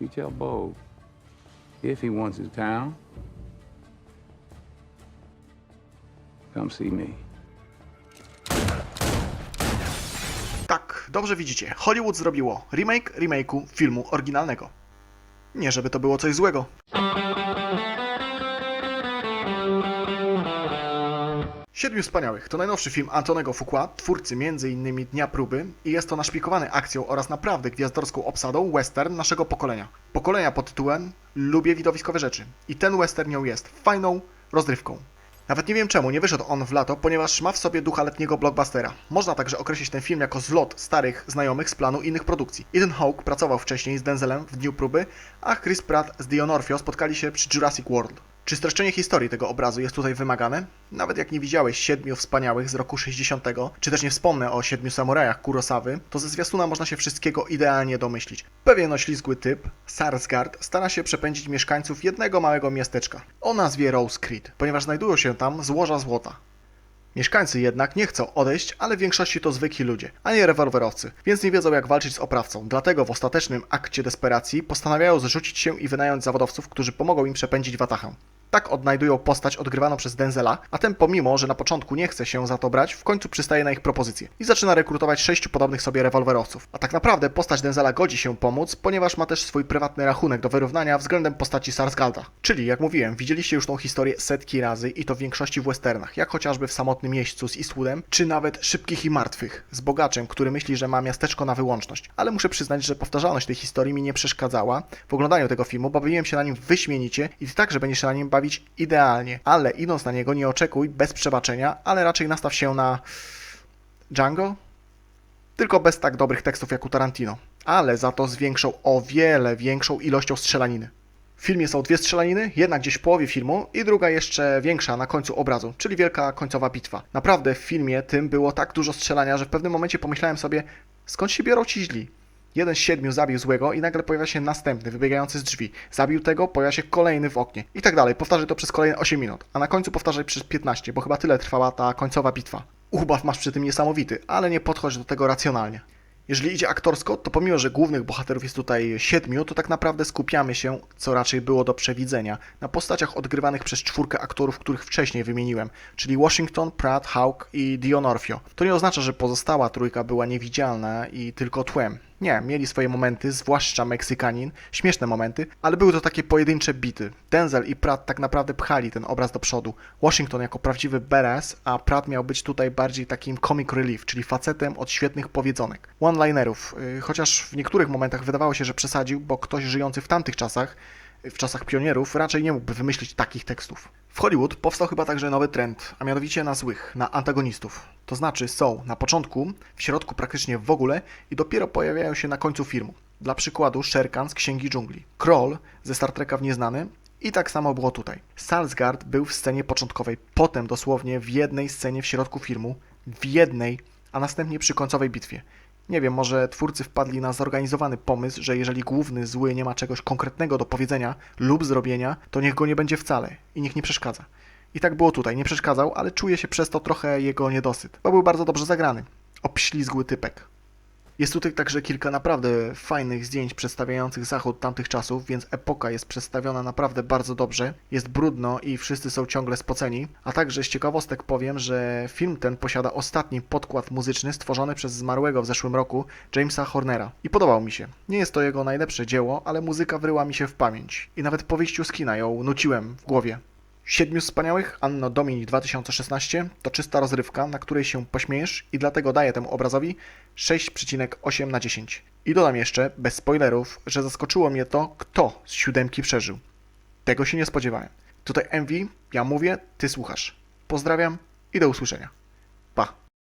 You tell Bo if he wants his town, come see me. Tak, dobrze widzicie. Hollywood zrobiło remake remake'u filmu oryginalnego. Nie żeby to było coś złego. Siedmiu Wspaniałych to najnowszy film Antonego Fuqua, twórcy m.in. Dnia Próby i jest to naszpikowany akcją oraz naprawdę gwiazdorską obsadą western naszego pokolenia. Pokolenia pod tytułem Lubię widowiskowe rzeczy. I ten western ją jest fajną rozrywką. Nawet nie wiem czemu nie wyszedł on w lato, ponieważ ma w sobie ducha letniego blockbustera. Można także określić ten film jako zlot starych znajomych z planu innych produkcji. Ethan Hawke pracował wcześniej z Denzelem w Dniu Próby, a Chris Pratt z Dionorfio spotkali się przy Jurassic World. Czy streszczenie historii tego obrazu jest tutaj wymagane? Nawet jak nie widziałeś Siedmiu Wspaniałych z roku 60, czy też nie wspomnę o Siedmiu Samurajach Kurosawy, to ze zwiastuna można się wszystkiego idealnie domyślić. Pewien oślizgły typ, Sarsgaard, stara się przepędzić mieszkańców jednego małego miasteczka o nazwie Rose Creek, ponieważ znajdują się tam złoża złota. Mieszkańcy jednak nie chcą odejść, ale w większości to zwykli ludzie, a nie rewolwerowcy, więc nie wiedzą jak walczyć z oprawcą. Dlatego w ostatecznym akcie desperacji postanawiają zrzucić się i wynająć zawodowców, którzy pomogą im przepędzić watachę. Tak odnajdują postać odgrywaną przez Denzela, a ten pomimo, że na początku nie chce się za to brać, w końcu przystaje na ich propozycję i zaczyna rekrutować sześciu podobnych sobie rewolwerowców. A tak naprawdę postać Denzela godzi się pomóc, ponieważ ma też swój prywatny rachunek do wyrównania względem postaci Sarsgalda. Czyli, jak mówiłem, widzieliście już tą historię setki razy i to w większości w westernach, jak chociażby w Samotnym Jeźdźcu z Eastwoodem, czy nawet Szybkich i Martwych z Bogaczem, który myśli, że ma miasteczko na wyłączność. Ale muszę przyznać, że powtarzalność tej historii mi nie przeszkadzała w oglądaniu tego filmu, bawiłem się na nim wyśmienicie i tak, że będziesz się na nim bawić idealnie. Ale idąc na niego nie oczekuj bez przebaczenia, ale raczej nastaw się na Django, tylko bez tak dobrych tekstów jak u Tarantino, ale za to z większą, o wiele większą ilością strzelaniny. W filmie są dwie strzelaniny, jedna gdzieś w połowie filmu i druga jeszcze większa na końcu obrazu, czyli wielka końcowa bitwa. Naprawdę w filmie tym było tak dużo strzelania, że w pewnym momencie pomyślałem sobie, skąd się biorą ci źli? Jeden z siedmiu zabił złego i nagle pojawia się następny, wybiegający z drzwi. Zabił tego, pojawia się kolejny w oknie. I tak dalej. Powtarzaj to przez kolejne 8 minut. A na końcu powtarzaj przez 15, bo chyba tyle trwała ta końcowa bitwa. Ubaw masz przy tym niesamowity, ale nie podchodź do tego racjonalnie. Jeżeli idzie aktorsko, to pomimo, że głównych bohaterów jest tutaj siedmiu, to tak naprawdę skupiamy się, co raczej było do przewidzenia, na postaciach odgrywanych przez czwórkę aktorów, których wcześniej wymieniłem, czyli Washington, Pratt, Hawk i Dionorfio. To nie oznacza, że pozostała trójka była niewidzialna i tylko tłem. Nie, mieli swoje momenty, zwłaszcza Meksykanin, śmieszne momenty, ale były to takie pojedyncze bity. Denzel i Pratt tak naprawdę pchali ten obraz do przodu. Washington jako prawdziwy badass, a Pratt miał być tutaj bardziej takim comic relief, czyli facetem od świetnych powiedzonek. One-linerów, yy, chociaż w niektórych momentach wydawało się, że przesadził, bo ktoś żyjący w tamtych czasach, w czasach pionierów, raczej nie mógłby wymyślić takich tekstów. W Hollywood powstał chyba także nowy trend, a mianowicie na złych, na antagonistów. To znaczy są na początku, w środku praktycznie w ogóle i dopiero pojawiają się na końcu filmu. Dla przykładu Sherkan z Księgi Dżungli, Kroll ze Star Treka w Nieznany i tak samo było tutaj. Salzgard był w scenie początkowej, potem dosłownie w jednej scenie w środku filmu, w jednej, a następnie przy końcowej bitwie. Nie wiem, może twórcy wpadli na zorganizowany pomysł, że jeżeli główny zły nie ma czegoś konkretnego do powiedzenia lub zrobienia, to niech go nie będzie wcale i niech nie przeszkadza. I tak było tutaj, nie przeszkadzał, ale czuje się przez to trochę jego niedosyt, bo był bardzo dobrze zagrany. Obślizgły typek. Jest tutaj także kilka naprawdę fajnych zdjęć przedstawiających zachód tamtych czasów, więc epoka jest przedstawiona naprawdę bardzo dobrze. Jest brudno i wszyscy są ciągle spoceni. A także z ciekawostek powiem, że film ten posiada ostatni podkład muzyczny stworzony przez zmarłego w zeszłym roku Jamesa Hornera. I podobał mi się. Nie jest to jego najlepsze dzieło, ale muzyka wryła mi się w pamięć. I nawet po wyjściu z kina ją nuciłem w głowie. Siedmiu Wspaniałych, Anno Domini 2016 to czysta rozrywka, na której się pośmiejesz i dlatego daję temu obrazowi 6,8 na 10. I dodam jeszcze, bez spoilerów, że zaskoczyło mnie to, kto z siódemki przeżył. Tego się nie spodziewałem. Tutaj MV, ja mówię, ty słuchasz. Pozdrawiam i do usłyszenia. Pa.